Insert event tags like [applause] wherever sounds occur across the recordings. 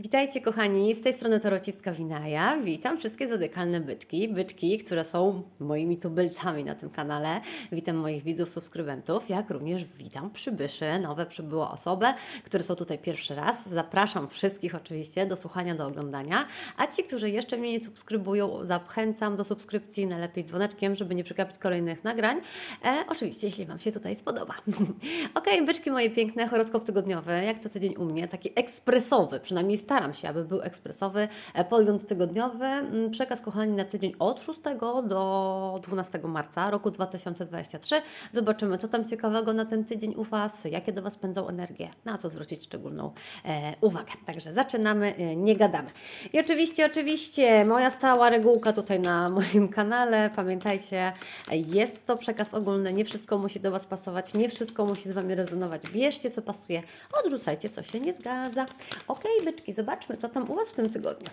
Witajcie kochani, z tej strony Torociska Winaja. Witam wszystkie zadykalne byczki, byczki, które są moimi tubylcami na tym kanale. Witam moich widzów, subskrybentów, jak również witam przybyszy, nowe przybyłe osoby, które są tutaj pierwszy raz. Zapraszam wszystkich oczywiście do słuchania, do oglądania, a ci, którzy jeszcze mnie nie subskrybują, zachęcam do subskrypcji, najlepiej dzwoneczkiem, żeby nie przegapić kolejnych nagrań. E, oczywiście, jeśli Wam się tutaj spodoba. [laughs] ok, byczki moje piękne, horoskop tygodniowy, jak co tydzień u mnie, taki ekspresowy, przynajmniej staram się, aby był ekspresowy, e, podgląd tygodniowy. Mm, Przekaz, kochani, na tydzień od 6 do 12 marca roku 2023. Zobaczymy, co tam ciekawego na ten tydzień u Was, jakie do Was pędzą energie, na co zwrócić szczególną e, uwagę. Także zaczynamy, e, nie gadamy. I oczywiście, oczywiście, moja stała regułka tutaj na moim kanale, pamiętajcie, jest to przekaz ogólny, nie wszystko musi do Was pasować, nie wszystko musi z Wami rezonować. Bierzcie, co pasuje, odrzucajcie, co się nie zgadza. Ok, byczki, zobaczmy, co tam u Was w tym tygodniu.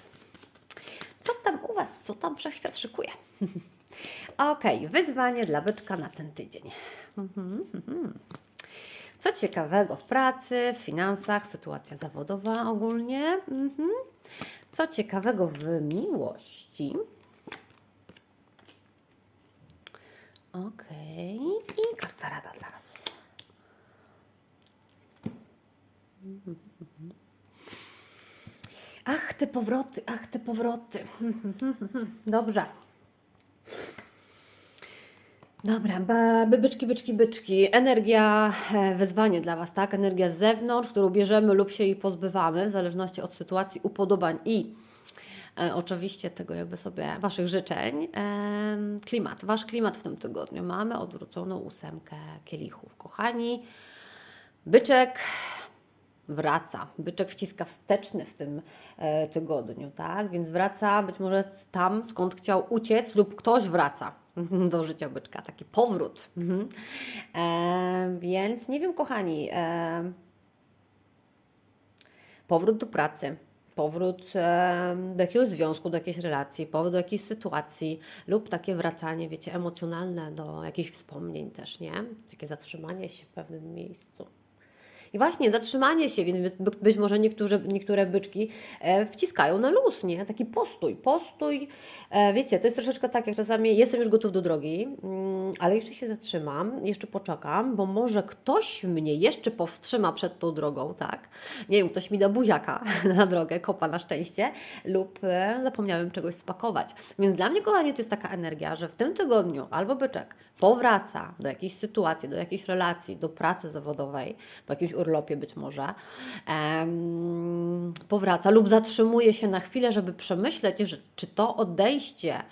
Co tam u Was, co tam wszechświat szykuje? [laughs] ok, wyzwanie dla byczka na ten tydzień. Mhm, mhm. Co ciekawego w pracy, w finansach, sytuacja zawodowa ogólnie. Mhm. Co ciekawego w miłości. Okej, i karta rada dla Was. Ach, te powroty, ach, te powroty. [laughs] Dobrze. Dobra, by- byczki, byczki, byczki. Energia, e, wyzwanie dla Was, tak? Energia z zewnątrz, którą bierzemy lub się jej pozbywamy, w zależności od sytuacji, upodobań i e, oczywiście tego jakby sobie Waszych życzeń. Em, klimat, Wasz klimat w tym tygodniu. Mamy odwróconą ósemkę kielichów. Kochani, byczek wraca. Byczek wciska wsteczny w tym e, tygodniu, tak? Więc wraca być może tam, skąd chciał uciec, lub ktoś wraca [laughs] do życia byczka. Taki powrót. Mhm. E, więc nie wiem, kochani, e, powrót do pracy. Powrót e, do jakiegoś związku, do jakiejś relacji, powrót do jakiejś sytuacji, lub takie wracanie, wiecie, emocjonalne do jakichś wspomnień też, nie? Takie zatrzymanie się w pewnym miejscu. I właśnie zatrzymanie się, więc by- być może niektóre, niektóre byczki e, wciskają na luz, nie? Taki postój, postój. E, wiecie, to jest troszeczkę tak, jak czasami jestem już gotów do drogi, mm, ale jeszcze się zatrzymam, jeszcze poczekam, bo może ktoś mnie jeszcze powstrzyma przed tą drogą, tak? Nie wiem, ktoś mi da buziaka [laughs] na drogę, kopa na szczęście, lub e, zapomniałem czegoś spakować. Więc dla mnie, kochanie, to jest taka energia, że w tym tygodniu albo byczek powraca do jakiejś sytuacji, do jakiejś relacji, do pracy zawodowej, po jakimś urlopie być może, powraca lub zatrzymuje się na chwilę, żeby przemyśleć, że, czy to odejście,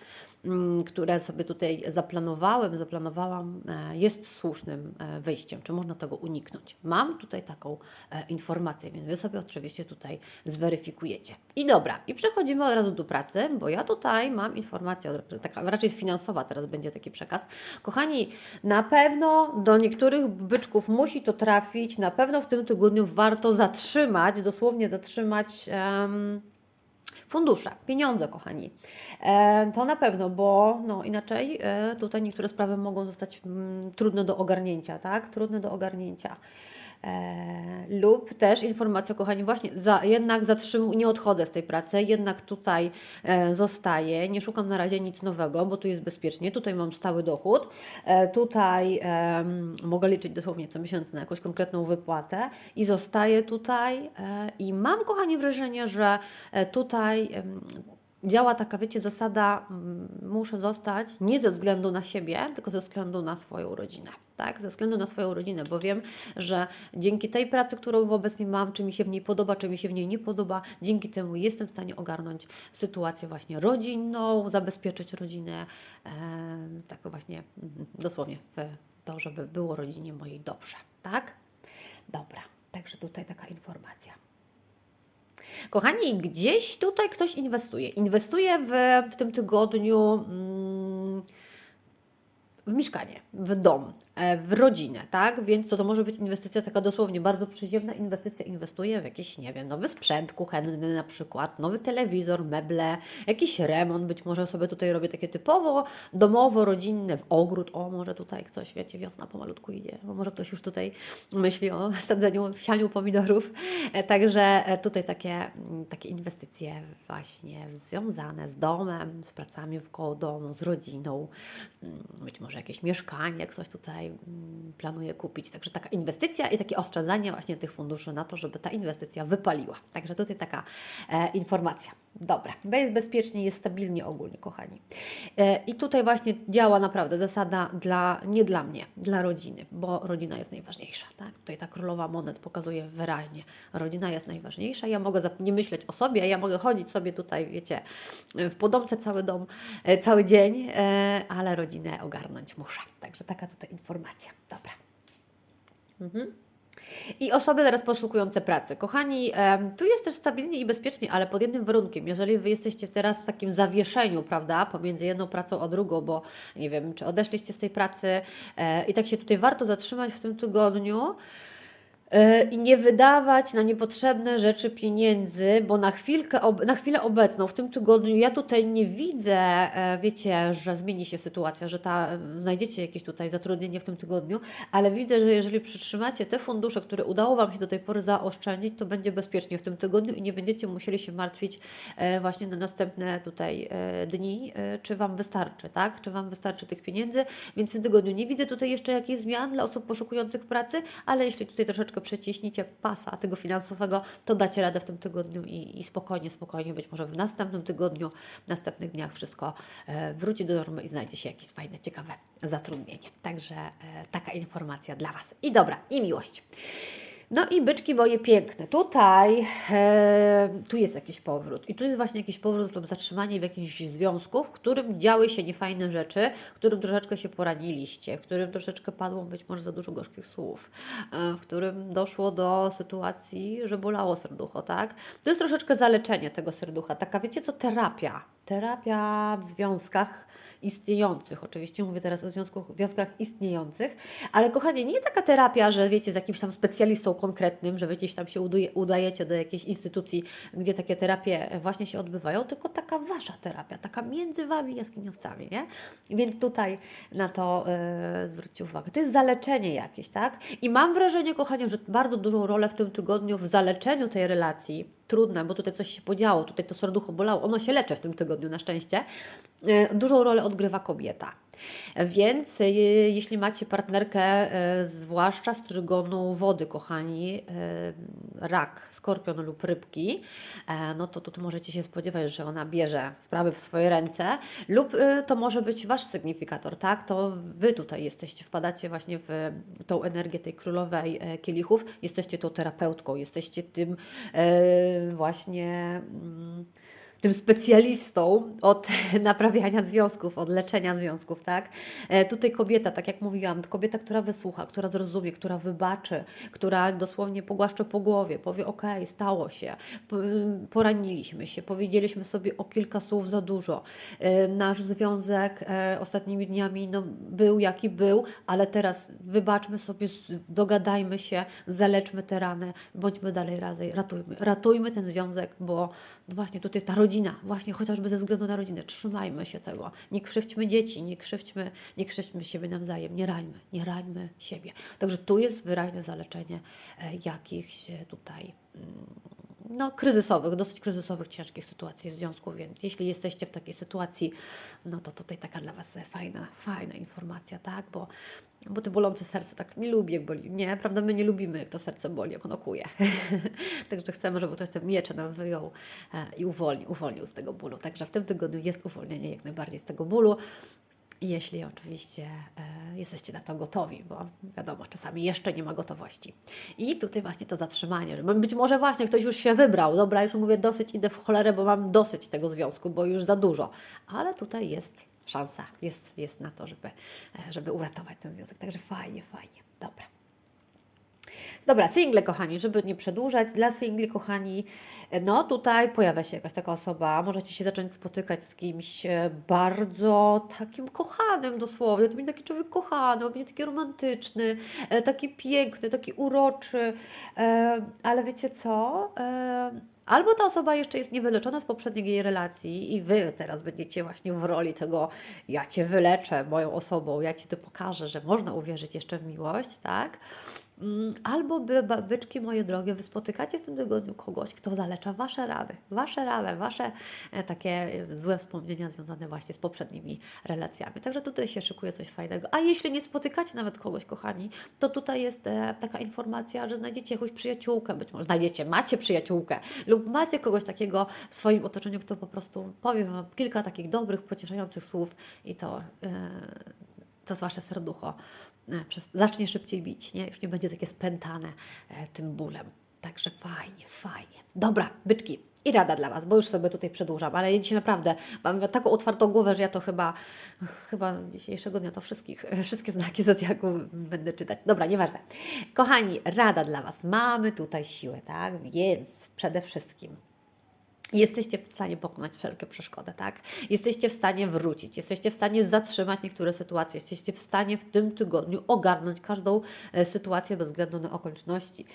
które sobie tutaj zaplanowałem, zaplanowałam, e, jest słusznym e, wyjściem, czy można tego uniknąć. Mam tutaj taką e, informację, więc Wy sobie oczywiście tutaj zweryfikujecie. I dobra, i przechodzimy od razu do pracy, bo ja tutaj mam informację, taka raczej finansowa teraz będzie taki przekaz. Kochani, na pewno do niektórych byczków musi to trafić, na pewno w tym tygodniu warto zatrzymać, dosłownie zatrzymać. em, Fundusze, pieniądze, kochani. E, to na pewno, bo no, inaczej e, tutaj niektóre sprawy mogą zostać mm, trudne do ogarnięcia, tak? Trudne do ogarnięcia. E, lub też informacja, kochani, właśnie za, jednak zatrzymuję, nie odchodzę z tej pracy, jednak tutaj e, zostaję, nie szukam na razie nic nowego, bo tu jest bezpiecznie, tutaj mam stały dochód, e, tutaj em, mogę liczyć dosłownie co miesiąc na jakąś konkretną wypłatę i zostaję tutaj e, i mam, kochani, wrażenie, że e, tutaj em, działa taka, wiecie, zasada, mm, muszę zostać nie ze względu na siebie, tylko ze względu na swoją rodzinę, tak? Ze względu na swoją rodzinę, bo wiem, że dzięki tej pracy, którą obecnie mam, czy mi się w niej podoba, czy mi się w niej nie podoba, dzięki temu jestem w stanie ogarnąć sytuację właśnie rodzinną, zabezpieczyć rodzinę, e, tak właśnie dosłownie w to, żeby było rodzinie mojej dobrze, tak? Dobra, także tutaj taka informacja. Kochani, gdzieś tutaj ktoś inwestuje. Inwestuje w, w tym tygodniu mm, w mieszkanie, w dom. e, w rodzinę, tak? Więc to, to może być inwestycja taka dosłownie bardzo przyziemna inwestycja. Inwestuję w jakiś, nie wiem, nowy sprzęt kuchenny na przykład, nowy telewizor, meble, jakiś remont, być może sobie tutaj robię takie typowo domowo, rodzinne, w ogród, o może tutaj ktoś, wiecie, wiosna pomalutku idzie, bo może ktoś już tutaj myśli o [laughs] sadzeniu, sianiu pomidorów, E, także e, tutaj takie, mm, takie inwestycje właśnie związane z domem, z pracami wkoło domu, z rodziną, mm, być może jakieś mieszkanie, ktoś tutaj mm, planuje kupić. Także taka inwestycja i takie oszczędzanie właśnie tych funduszy na to, żeby ta inwestycja wypaliła. Także tutaj taka e, informacja. Dobra, jest bezpiecznie, jest stabilnie ogólnie, kochani. E, I tutaj właśnie działa naprawdę zasada dla, nie dla mnie, dla rodziny, bo rodzina jest najważniejsza. Tak? Tutaj ta królowa monet pokazuje wyraźnie, rodzina jest najważniejsza. Ja mogę nie myśleć o sobie, ja mogę chodzić sobie tutaj, wiecie, w podomce cały dom, e, cały dzień, e, ale rodzinę ogarnąć muszę. Także taka tutaj informacja. Dobra. Mhm. I osoby teraz poszukujące pracy. Kochani, tu jest też stabilnie i bezpiecznie, ale pod jednym warunkiem. Jeżeli Wy jesteście teraz w takim zawieszeniu, prawda, pomiędzy jedną pracą a drugą, bo nie wiem, czy odeszliście z tej pracy e, i tak się tutaj warto zatrzymać w tym tygodniu, i nie wydawać na niepotrzebne rzeczy pieniędzy, bo na, chwilkę, na chwilę obecną, w tym tygodniu, ja tutaj nie widzę, e, wiecie, że zmieni się sytuacja, że ta, znajdziecie jakieś tutaj zatrudnienie w tym tygodniu, ale widzę, że jeżeli przytrzymacie te fundusze, które udało Wam się do tej pory zaoszczędzić, to będzie bezpiecznie w tym tygodniu i nie będziecie musieli się martwić e, właśnie na następne tutaj e, dni, e, czy Wam wystarczy, tak? Czy Wam wystarczy tych pieniędzy, więc w tym tygodniu nie widzę tutaj jeszcze jakichś zmian dla osób poszukujących pracy, ale jeśli tutaj troszeczkę przeciśnicie pasa tego finansowego, to dacie radę w tym tygodniu i, i spokojnie, spokojnie, być może w następnym tygodniu, w następnych dniach wszystko e, wróci do normy i znajdzie się jakieś fajne, ciekawe zatrudnienie. Także e, taka informacja dla Was. I dobra, i miłość. No i byczki moje piękne. Tutaj e, tu jest jakiś powrót. I tu jest właśnie jakiś powrót lub zatrzymanie w jakimś związku, w którym działy się niefajne rzeczy, w którym troszeczkę się poraniliście, w którym troszeczkę padło być może za dużo gorzkich słów, e, w którym doszło do sytuacji, że bolało serducho, tak? To jest troszeczkę zaleczenie tego serducha. Taka, wiecie co, terapia. Terapia w związkach istniejących. Oczywiście mówię teraz o związku, związkach istniejących, ale kochanie, nie taka terapia, że wiecie, z jakimś tam specjalistą konkretnym, że wy gdzieś tam się uduje, udajecie do jakiejś instytucji, gdzie takie terapie właśnie się odbywają, tylko taka wasza terapia, taka między wami jaskiniowcami, nie? Więc tutaj na to e, zwróćcie uwagę. To jest zaleczenie jakieś, tak? I mam wrażenie, kochanie, że bardzo dużą rolę w tym tygodniu w zaleczeniu tej relacji trudne, bo tutaj coś się podziało, tutaj to serducho bolało, ono się leczy w tym tygodniu na szczęście, e, dużą rolę odgrywa kobieta. Więc e, jeśli macie partnerkę, e, zwłaszcza z trygonu wody, kochani, e, rak, skorpion lub rybki, e, no to tu możecie się spodziewać, że ona bierze sprawy w swoje ręce, lub to może być Wasz sygnifikator, tak? To Wy tutaj jesteście, wpadacie właśnie w tą energię tej królowej e, kielichów, jesteście tą terapeutką, jesteście tym e, właśnie. Tym specjalistą od [laughs] naprawiania związków, od leczenia związków, tak? E, tutaj kobieta, tak jak mówiłam, kobieta, która wysłucha, która zrozumie, która wybaczy, która dosłownie pogłaszcze po głowie, powie: OK, stało się, po- poraniliśmy się, powiedzieliśmy sobie o kilka słów za dużo. E, Nasz związek e, ostatnimi dniami no, był jaki był, ale teraz wybaczmy sobie, dogadajmy się, zaleczmy te rany, bądźmy dalej razem, ratujmy, ratujmy ten związek, bo właśnie tutaj ta rodzina, właśnie chociażby ze względu na rodzinę, trzymajmy się tego, nie krzywdźmy dzieci, nie krzywdźmy, nie krzywdźmy siebie nawzajem, nie rańmy, nie rańmy siebie. Także tu jest wyraźne zaleczenie e, jakichś tutaj mm, no, kryzysowych, dosyć kryzysowych, ciężkich sytuacji w związku, więc jeśli jesteście w takiej sytuacji, no to tutaj taka dla Was fajna, fajna informacja, tak, bo, bo te bolące serce tak nie lubię, jak boli, nie, prawda, my nie lubimy, jak to serce boli, jak ono kuje, [laughs] także chcemy, żeby ktoś te miecze nam wyjął e, i uwolnił, uwolnił z tego bólu, także w tym tygodniu jest uwolnienie jak najbardziej z tego bólu, jeśli oczywiście e, jesteście na to gotowi, bo wiadomo, czasami jeszcze nie ma gotowości. I tutaj właśnie to zatrzymanie, że być może właśnie ktoś już się wybrał, dobra, już mówię dosyć, idę w cholerę, bo mam dosyć tego związku, bo już za dużo, ale tutaj jest szansa, jest, jest na to, żeby, e, żeby uratować ten związek, także fajnie, fajnie, dobra. Dobra, single, kochani, żeby nie przedłużać, dla singli, kochani, no tutaj pojawia się jakaś taka osoba, możecie się zacząć spotykać z kimś e, bardzo takim kochanym dosłownie, to będzie taki człowiek kochany, on będzie taki romantyczny, e, taki piękny, taki uroczy, e, ale wiecie co? Albo ta osoba jeszcze jest niewyleczona z poprzedniej jej relacji i Wy teraz będziecie właśnie w roli tego ja Cię wyleczę moją osobą, ja Ci to pokażę, że można uwierzyć jeszcze w miłość, tak? Mm, Albo by, byczki moje drogie, wy spotykacie w tym tygodniu kogoś, kto zalecza wasze rady, wasze rady, wasze e, takie e, złe wspomnienia związane właśnie z poprzednimi relacjami. Także tutaj się szykuje coś fajnego. A jeśli nie spotykacie nawet kogoś, kochani, to tutaj jest e, taka informacja, że znajdziecie jakąś przyjaciółkę, być może znajdziecie, macie przyjaciółkę lub macie kogoś takiego w swoim otoczeniu, kto po prostu powie wam kilka takich dobrych, pocieszających słów i to, to wasze serducho zacznie szybciej bić, nie? Już nie będzie takie spętane e, tym bólem. Także fajnie, fajnie. Dobra, byczki. I rada dla Was, bo już sobie tutaj przedłużam, ale ja dzisiaj naprawdę mam taką otwartą głowę, że ja to chyba, chyba dzisiejszego dnia to wszystkich, [laughs] wszystkie znaki zodiaku będę czytać. Dobra, nieważne. Kochani, rada dla Was. Mamy tutaj siłę, tak? Więc przede wszystkim Jesteście w stanie pokonać wszelkie przeszkody, tak? Jesteście w stanie wrócić, jesteście w stanie zatrzymać niektóre sytuacje, jesteście w stanie w tym tygodniu ogarnąć każdą e, sytuację bez względu na okoliczności.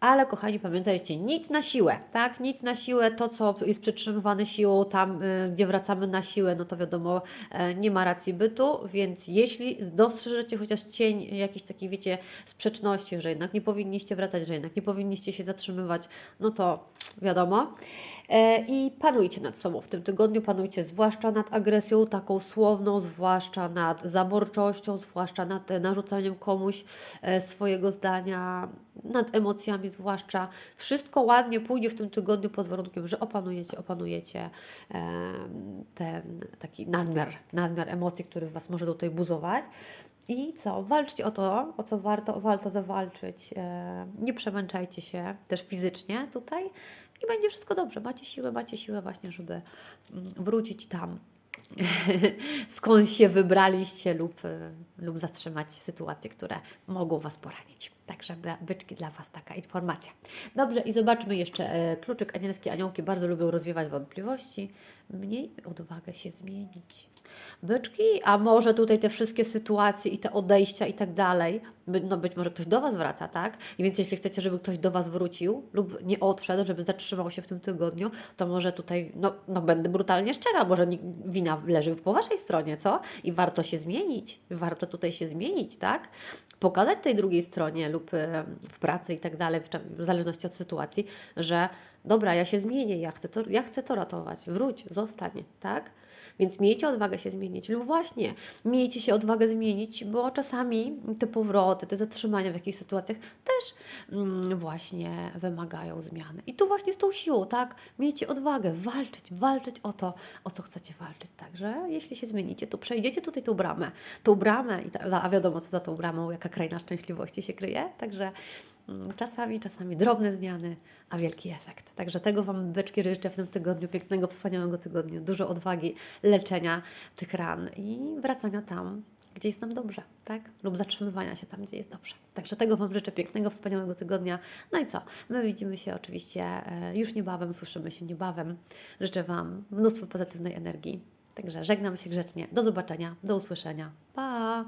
Ale kochani, pamiętajcie, nic na siłę, tak? Nic na siłę, to co jest przytrzymywane siłą, tam e, gdzie wracamy na siłę, no to wiadomo, e, nie ma racji bytu, więc jeśli dostrzeżecie chociaż cień jakiejś takiej, wiecie, sprzeczności, że jednak nie powinniście wracać, że jednak nie powinniście się zatrzymywać, no to wiadomo. E, I panujcie nad sobą w tym tygodniu, panujcie zwłaszcza nad agresją taką słowną, zwłaszcza nad zaborczością, zwłaszcza nad e, narzucaniem komuś e, swojego zdania, nad emocjami zwłaszcza. Wszystko ładnie pójdzie w tym tygodniu pod warunkiem, że opanujecie, opanujecie ten taki nadmiar, nadmiar emocji, który Was może tutaj buzować. I co? Walczcie o to, o co warto, warto zawalczyć. E, Nie przemęczajcie się też fizycznie tutaj i będzie wszystko dobrze. Macie siłę, macie siłę właśnie, żeby mm, wrócić tam, [laughs] skąd się wybraliście lub, e, lub zatrzymać sytuacje, które mogą Was poranić. Także by- byczki dla Was taka informacja. Dobrze i zobaczmy jeszcze e, kluczyk anielski. Aniołki bardzo lubią rozwiewać wątpliwości. Mniej odwagę się zmienić. Byczki, a może tutaj te wszystkie sytuacje i te odejścia i tak dalej, no być może ktoś do Was wraca, tak? I więc jeśli chcecie, żeby ktoś do Was wrócił lub nie odszedł, żeby zatrzymał się w tym tygodniu, to może tutaj, no, no będę brutalnie szczera, może wina leży po Waszej stronie, co? I warto się zmienić, warto tutaj się zmienić, tak? Pokazać tej drugiej stronie lub w pracy i tak dalej, w zależności od sytuacji, że dobra, ja się zmienię, ja chcę to, ja chcę to ratować, wróć, zostań, tak? Więc miejcie odwagę się zmienić, lub właśnie miejcie się odwagę zmienić, bo czasami te powroty, te zatrzymania w jakichś sytuacjach też mm, właśnie wymagają zmiany. I tu właśnie z tą siłą, tak? Miejcie odwagę walczyć, walczyć o to, o co chcecie walczyć. Także jeśli się zmienicie, to przejdziecie tutaj tą bramę, tą bramę, a wiadomo co za tą bramą, jaka kraina szczęśliwości się kryje. Także czasami, czasami drobne zmiany, a wielki efekt. Także tego Wam beczki życzę w tym tygodniu, pięknego, wspaniałego tygodniu, dużo odwagi, leczenia tych ran i wracania tam, gdzie jest nam dobrze, tak? Lub zatrzymywania się tam, gdzie jest dobrze. Także tego Wam życzę pięknego, wspaniałego tygodnia. No i co? My widzimy się oczywiście e, już niebawem, słyszymy się niebawem. Życzę Wam mnóstwo pozytywnej energii. Także żegnam się grzecznie. Do zobaczenia, do usłyszenia. Pa!